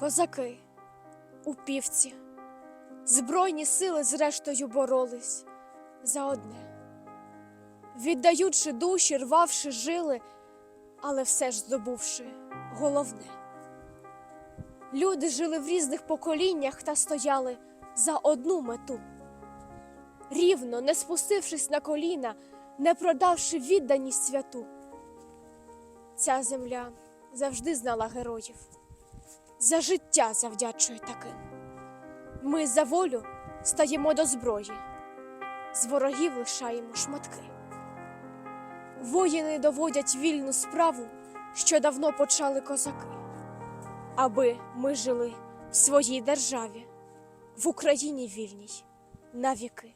Козаки у півці, збройні сили зрештою боролись за одне, віддаючи душі, рвавши жили, але все ж здобувши головне. Люди жили в різних поколіннях та стояли за одну мету. Рівно, не спустившись на коліна, не продавши відданість святу. Ця земля завжди знала героїв, за життя завдячує таким. Ми за волю стаємо до зброї, з ворогів лишаємо шматки. Воїни доводять вільну справу, що давно почали козаки, аби ми жили в своїй державі, в Україні вільній навіки.